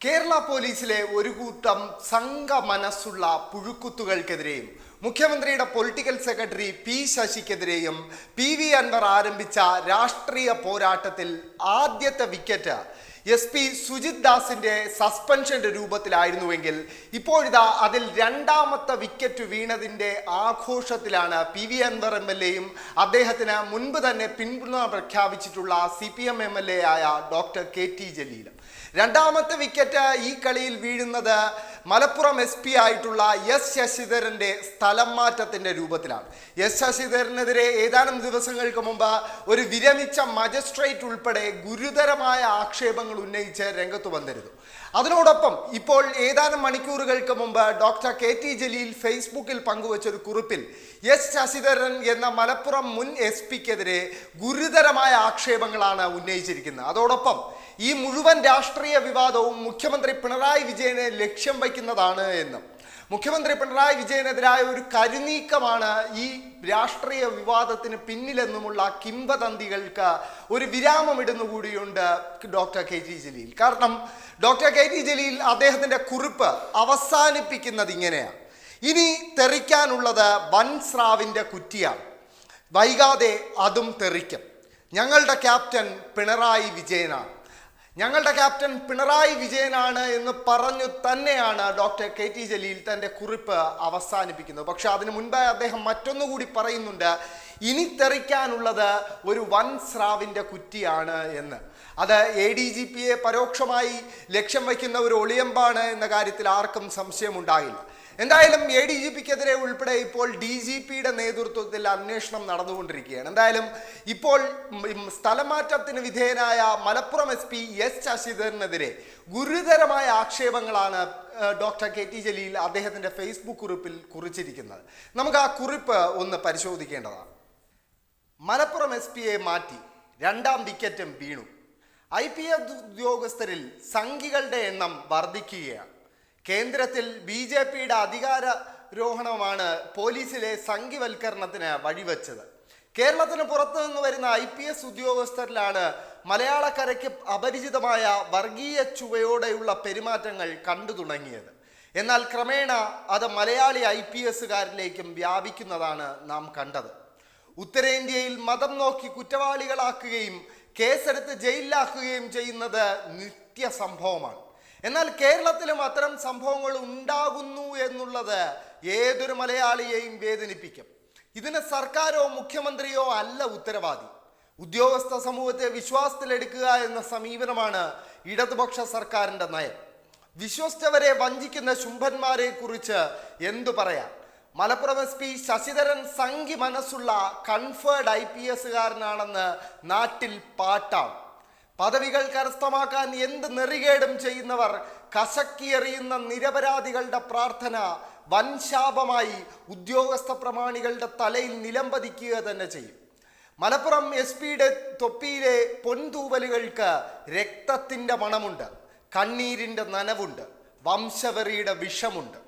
കേരള പോലീസിലെ ഒരു കൂട്ടം സംഘ മനസ്സുള്ള പുഴുക്കുത്തുകൾക്കെതിരെയും മുഖ്യമന്ത്രിയുടെ പൊളിറ്റിക്കൽ സെക്രട്ടറി പി ശശിക്കെതിരെയും പി വി അൻവർ ആരംഭിച്ച രാഷ്ട്രീയ പോരാട്ടത്തിൽ ആദ്യത്തെ വിക്കറ്റ് എസ് പി സുജിത് ദാസിന്റെ സസ്പെൻഷന്റെ രൂപത്തിലായിരുന്നുവെങ്കിൽ ഇപ്പോഴിതാ അതിൽ രണ്ടാമത്തെ വിക്കറ്റ് വീണതിന്റെ ആഘോഷത്തിലാണ് P V Anvar M L എയും അദ്ദേഹത്തിന് മുൻപ് തന്നെ പിന്തുണ പ്രഖ്യാപിച്ചിട്ടുള്ള C P M M L A ആയ ഡോക്ടർ കെ ടി ജലീലും. രണ്ടാമത്തെ വിക്കറ്റ് ഈ കളിയിൽ വീഴുന്നത് മലപ്പുറം എസ് പി ആയിട്ടുള്ള എസ് ശശിധരന്റെ സ്ഥലം മാറ്റത്തിന്റെ രൂപത്തിലാണ്. എസ് ശശിധരനെതിരെ ഏതാനും ദിവസങ്ങൾക്ക് മുമ്പ് ഒരു വിരമിച്ച മജിസ്ട്രേറ്റ് ഉൾപ്പെടെ ഗുരുതരമായ ആക്ഷേപങ്ങൾ ഉന്നയിച്ച് രംഗത്ത് വന്നിരുന്നു. അതിനോടൊപ്പം ഇപ്പോൾ ഏതാനും മണിക്കൂറുകൾക്ക് മുമ്പ് ഡോക്ടർ കെ ടി ജലീൽ ഫേസ്ബുക്കിൽ പങ്കുവച്ച ഒരു കുറിപ്പിൽ എസ് ശശിധരൻ എന്ന മലപ്പുറം മുൻ എസ് പിക്കെതിരെ ഗുരുതരമായ ആക്ഷേപങ്ങളാണ് ഉന്നയിച്ചിരിക്കുന്നത്. അതോടൊപ്പം ഈ മുഴുവൻ രാഷ്ട്രീയ വിവാദവും മുഖ്യമന്ത്രി പിണറായി വിജയനെ ലക്ഷ്യം വയ്ക്കുന്നതാണ് എന്നും മുഖ്യമന്ത്രി പിണറായി വിജയനെതിരായ ഒരു കരുനീക്കമാണ് ഈ രാഷ്ട്രീയ വിവാദത്തിന് പിന്നിലെന്നുമുള്ള കിംവദന്തികൾക്ക് ഒരു വിരാമമിടുന്നു കൂടിയുണ്ട് ഡോക്ടർ കെ ടി ജലീൽ. കാരണം ഡോക്ടർ കെ ടി ജലീൽ അദ്ദേഹത്തിന്റെ കുറിപ്പ് അവസാനിപ്പിക്കുന്നത് ഇങ്ങനെയാണ്. ഇനി തെറിക്കാനുള്ളത് വൻ സ്രാവിന്റെ കുറ്റിയാണ്. വൈകാതെ അതും തെറിക്കും. ഞങ്ങളുടെ ക്യാപ്റ്റൻ പിണറായി വിജയനാണ്. ഞങ്ങളുടെ ക്യാപ്റ്റൻ പിണറായി വിജയനാണ് എന്ന് പറഞ്ഞു തന്നെയാണ് ഡോക്ടർ കെ ടി ജലീൽ തന്റെ കുറിപ്പ് അവസാനിപ്പിക്കുന്നത്. പക്ഷെ അതിനു മുൻപേ അദ്ദേഹം മറ്റൊന്നുകൂടി പറയുന്നുണ്ട്. ഇനി തെറിക്കാനുള്ളത് ഒരു വൻ സ്രാവിന്റെ കുറ്റിയാണ് എന്ന്. അത് എ ഡി ജി പിയെ പരോക്ഷമായി ലക്ഷ്യം വയ്ക്കുന്ന ഒരു ഒളിയമ്പാണ് എന്ന കാര്യത്തിൽ ആർക്കും സംശയമുണ്ടാകില്ല. എന്തായാലും എ ഡി ജി പിക്കെതിരെ ഉൾപ്പെടെ ഇപ്പോൾ ഡി ജി പിയുടെ നേതൃത്വത്തിൽ അന്വേഷണം നടന്നുകൊണ്ടിരിക്കുകയാണ്. എന്തായാലും ഇപ്പോൾ സ്ഥലമാറ്റത്തിന് വിധേയനായ മലപ്പുറം എസ് പി എസ് ശശിധരനെതിരെ ഗുരുതരമായ ആക്ഷേപങ്ങളാണ് ഡോക്ടർ കെ ടി ജലീൽ അദ്ദേഹത്തിന്റെ ഫേസ്ബുക്ക് കുറിപ്പിൽ കുറിച്ചിരിക്കുന്നത്. നമുക്ക് ആ കുറിപ്പ് ഒന്ന് പരിശോധിക്കേണ്ടതാണ്. മലപ്പുറം എസ് പിയെ മാറ്റി രണ്ടാം വിക്കറ്റും വീണു. ഐ പി എസ് ഉദ്യോഗസ്ഥരിൽ സംഘികളുടെ എണ്ണം വർദ്ധിക്കുകയാണ്. കേന്ദ്രത്തിൽ ബി ജെ പിയുടെ അധികാരരോഹണമാണ് പോലീസിലെ സംഘിവൽക്കരണത്തിന് വഴിവെച്ചത്. കേരളത്തിന് പുറത്തു നിന്ന് വരുന്ന ഐ പി എസ് ഉദ്യോഗസ്ഥരിലാണ് മലയാളക്കരയ്ക്ക് അപരിചിതമായ വർഗീയ ചുവയോടെയുള്ള പെരുമാറ്റങ്ങൾ കണ്ടു തുടങ്ങിയത്. എന്നാൽ ക്രമേണ അത് മലയാളി ഐ പി എസുകാരിലേക്കും വ്യാപിക്കുന്നതാണ് നാം കണ്ടത്. ഉത്തരേന്ത്യയിൽ മതം നോക്കി കുറ്റവാളികളാക്കുകയും കേസെടുത്ത് ജയിലിലാക്കുകയും ചെയ്യുന്നത് നിത്യ സംഭവമാണ് എന്നാൽ കേരളത്തിലും അത്തരം സംഭവങ്ങൾ ഉണ്ടാകുന്നു എന്നുള്ളത് ഏതൊരു മലയാളിയെയും വേദനിപ്പിക്കും. ഇതിന് സർക്കാരോ മുഖ്യമന്ത്രിയോ അല്ല ഉത്തരവാദി. ഉദ്യോഗസ്ഥ സമൂഹത്തെ വിശ്വാസത്തിലെടുക്കുക എന്ന സമീപനമാണ് ഇടതുപക്ഷ സർക്കാരിന്റെ നയം. വിശ്വസിച്ചവരെ വഞ്ചിക്കുന്ന ശുംഭന്മാരെ കുറിച്ച് എന്തു പറയാം? മലപ്പുറം എസ് പി ശശിധരൻ സംഘി മനസ്സുള്ള കൺഫേർഡ് ഐ പി എസുകാരനാണെന്ന് നാട്ടിൽ പാട്ടാണ് പദവികൾ കരസ്ഥമാക്കാൻ എന്ത് നെറികേടും ചെയ്യുന്നവർ കശക്കിയെറിയുന്ന നിരപരാധികളുടെ പ്രാർത്ഥന വൻശാപമായി ഉദ്യോഗസ്ഥ പ്രമാണികളുടെ തലയിൽ നിലംപതിക്കുക തന്നെ ചെയ്യും. മലപ്പുറം എസ് പിയുടെ തൊപ്പിയിലെ പൊൻതൂവലുകൾക്ക് രക്തത്തിന്റെ മണമുണ്ട് കണ്ണീരിന്റെ നനവുണ്ട് വംശവെറിയുടെ വിഷമുണ്ട്.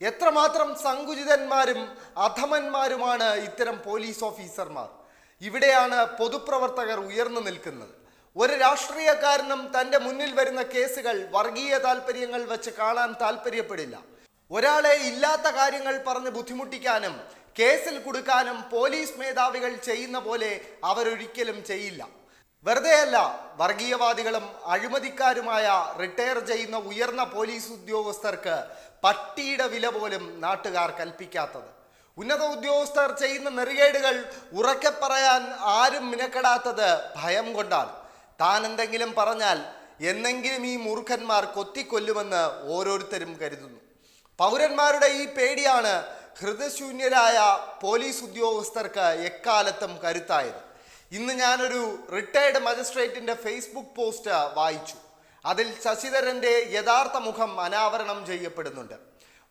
എത്രമാത്രം സങ്കുചിതന്മാരും അധമന്മാരുമാണ് ഇത്തരം പോലീസ് ഓഫീസർമാർ. ഇവിടെയാണ് പൊതുപ്രവർത്തകർ ഉയർന്നു നിൽക്കുന്നത്. ഒരു രാഷ്ട്രീയക്കാരനും തന്റെ മുന്നിൽ വരുന്ന കേസുകൾ വർഗീയ താല്പര്യങ്ങൾ വെച്ച് കാണാൻ താല്പര്യപ്പെടില്ല ഒരാളെ ഇല്ലാത്ത കാര്യങ്ങൾ പറഞ്ഞ് ബുദ്ധിമുട്ടിക്കാനും കേസിൽ കൊടുക്കാനും പോലീസ് മേധാവികൾ ചെയ്യുന്ന പോലെ അവരൊരിക്കലും ചെയ്യില്ല. വെറുതെയല്ല വർഗീയവാദികളും അഴിമതിക്കാരുമായ റിട്ടയർ ചെയ്യുന്ന ഉയർന്ന പോലീസ് ഉദ്യോഗസ്ഥർക്ക് പട്ടിയുടെ വില പോലും നാട്ടുകാർ കൽപ്പിക്കാത്തത്. ഉന്നത ഉദ്യോഗസ്ഥർ ചെയ്യുന്ന നെറികേടുകൾ ഉറക്കെ പറയാൻ ആരും മിനക്കെടാത്തത് ഭയം കൊണ്ടാണ്. താൻ എന്തെങ്കിലും പറഞ്ഞാൽ എന്നെങ്കിലും ഈ മൂർഖന്മാർ കൊത്തിക്കൊല്ലുമെന്ന് ഓരോരുത്തരും കരുതുന്നു. പൗരന്മാരുടെ ഈ പേടിയാണ് ഹൃദയശൂന്യരായ പോലീസ് ഉദ്യോഗസ്ഥർക്ക് എക്കാലത്തും കരുത്തായത്. ഇന്ന് ഞാനൊരു റിട്ടയർഡ് മജിസ്ട്രേറ്റിന്റെ ഫേസ്ബുക്ക് പോസ്റ്റ് വായിച്ചു. അതിൽ ശശിധരന്റെ യഥാർത്ഥ മുഖം അനാവരണം ചെയ്യപ്പെടുന്നുണ്ട്.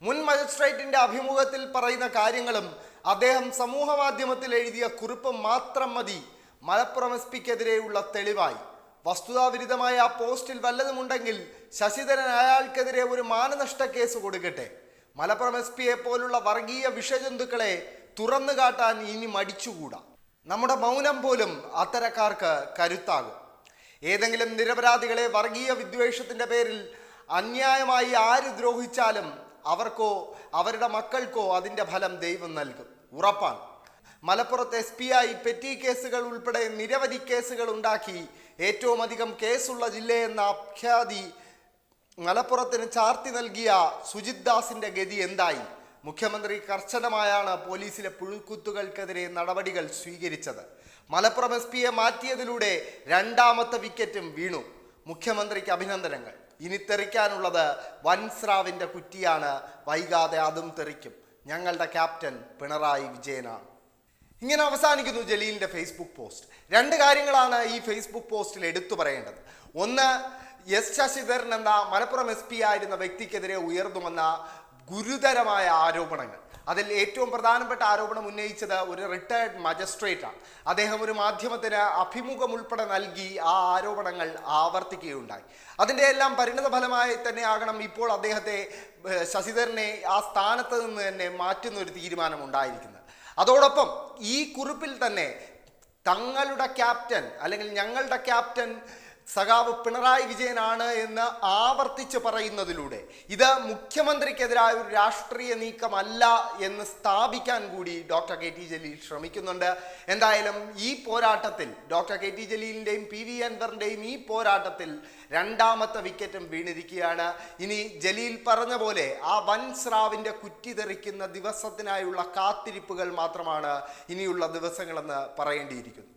മുൻ മജിസ്ട്രേറ്റിന്റെ അഭിമുഖത്തിൽ പറയുന്ന കാര്യങ്ങളും അദ്ദേഹം സമൂഹ മാധ്യമത്തിൽ എഴുതിയ കുറിപ്പ് മാത്രം മതി. മലപ്പുറം എസ് പിക്കെതിരെയുള്ള തെളിവായി. വസ്തുതാവിരുദ്ധമായ ആ പോസ്റ്റിൽ വല്ലതുമുണ്ടെങ്കിൽ ശശിധരൻ അയാൾക്കെതിരെ ഒരു മാനനഷ്ട കേസ് കൊടുക്കട്ടെ. മലപ്പുറം എസ് പിയെ പോലുള്ള വർഗീയ വിഷജന്തുക്കളെ തുറന്നു കാട്ടാൻ ഇനി മടിച്ചുകൂടാ. നമ്മുടെ മൗനം പോലും അത്തരക്കാർക്ക് കരുത്താകും. ഏതെങ്കിലും നിരപരാധികളെ വർഗീയ വിദ്വേഷത്തിന്റെ പേരിൽ അന്യായമായി ആര് ദ്രോഹിച്ചാലും അവർക്കോ അവരുടെ മക്കൾക്കോ അതിന്റെ ഫലം ദൈവം നൽകും. ഉറപ്പാണ്. മലപ്പുറത്ത് എസ് പി ഐ പെറ്റി കേസുകൾ ഉൾപ്പെടെ നിരവധി കേസുകൾ ഉണ്ടാക്കി. ഏറ്റവും അധികം കേസുള്ള ജില്ലയെന്ന അഖ്യാതി മലപ്പുറത്തിന് ചാർത്തി നൽകിയ സുജിത് ദാസിന്റെ ഗതി എന്തായി? മുഖ്യമന്ത്രി കർശനമായാണ് പോലീസിലെ പുഴുക്കുത്തുകൾക്കെതിരെ നടപടികൾ സ്വീകരിച്ചത്. മലപ്പുറം എസ് പിയെ മാറ്റിയതിലൂടെ രണ്ടാമത്തെ വിക്കറ്റും വീണു. മുഖ്യമന്ത്രിക്ക് അഭിനന്ദനങ്ങൾ. ഇനി തെറിക്കാനുള്ളത് വൻസ്രാവിന്റെ കുറ്റിയാണ്. വൈകാതെ അതും തെറിക്കും. ഞങ്ങളുടെ ക്യാപ്റ്റൻ പിണറായി വിജയനാണ്. ഇങ്ങനെ അവസാനിക്കുന്നു ജലീലിന്റെ ഫേസ്ബുക്ക് പോസ്റ്റ് രണ്ട് കാര്യങ്ങളാണ് ഈ ഫേസ്ബുക്ക് പോസ്റ്റിൽ എടുത്തു പറയേണ്ടത്. ഒന്ന് എസ് ശശിധരൻ എന്ന മലപ്പുറം എസ് പി ആയിരുന്ന വ്യക്തിക്കെതിരെ ഉയർന്നു വന്ന ഗുരുതരമായ ആരോപണങ്ങൾ. അതിൽ ഏറ്റവും പ്രധാനപ്പെട്ട ആരോപണം ഉന്നയിച്ചത് ഒരു റിട്ടയർഡ് മജിസ്ട്രേറ്റാണ് അദ്ദേഹം ഒരു മാധ്യമത്തിന് അഭിമുഖം ഉൾപ്പെടെ നൽകി ആ ആരോപണങ്ങൾ ആവർത്തിക്കുകയുണ്ടായി. അതിന്റെ എല്ലാം പരിണിത ഫലമായി തന്നെ ആകണം ഇപ്പോൾ അദ്ദേഹത്തെ ശശിധരനെ ആ സ്ഥാനത്ത് നിന്ന് തന്നെ മാറ്റുന്ന ഒരു തീരുമാനം ഉണ്ടായിരിക്കുന്നത് അതോടൊപ്പം ഈ കുറിപ്പിൽ തന്നെ തങ്ങളുടെ ക്യാപ്റ്റൻ അല്ലെങ്കിൽ ഞങ്ങളുടെ ക്യാപ്റ്റൻ സഖാവ് പിണറായി വിജയനാണ് എന്ന് ആവർത്തിച്ച് പറയുന്നതിലൂടെ ഇത് മുഖ്യമന്ത്രിക്കെതിരായ ഒരു രാഷ്ട്രീയ നീക്കമല്ല എന്ന് സ്ഥാപിക്കാൻ കൂടി ഡോക്ടർ കെ ടി ജലീൽ ശ്രമിക്കുന്നുണ്ട്. എന്തായാലും ഈ പോരാട്ടത്തിൽ ഡോക്ടർ കെ ടി ജലീലിന്റെയും പി വി അൻവറിന്റെയും ഈ പോരാട്ടത്തിൽ രണ്ടാമത്തെ വിക്കറ്റും വീണിരിക്കുകയാണ്. ഇനി ജലീൽ പറഞ്ഞ പോലെ ആ വൻ സ്രാവിന്റെ കുറ്റി തെറിക്കുന്ന ദിവസത്തിനായുള്ള കാത്തിരിപ്പുകൾ മാത്രമാണ് ഇനിയുള്ള ദിവസങ്ങളെന്ന് പറയേണ്ടിയിരിക്കുന്നു.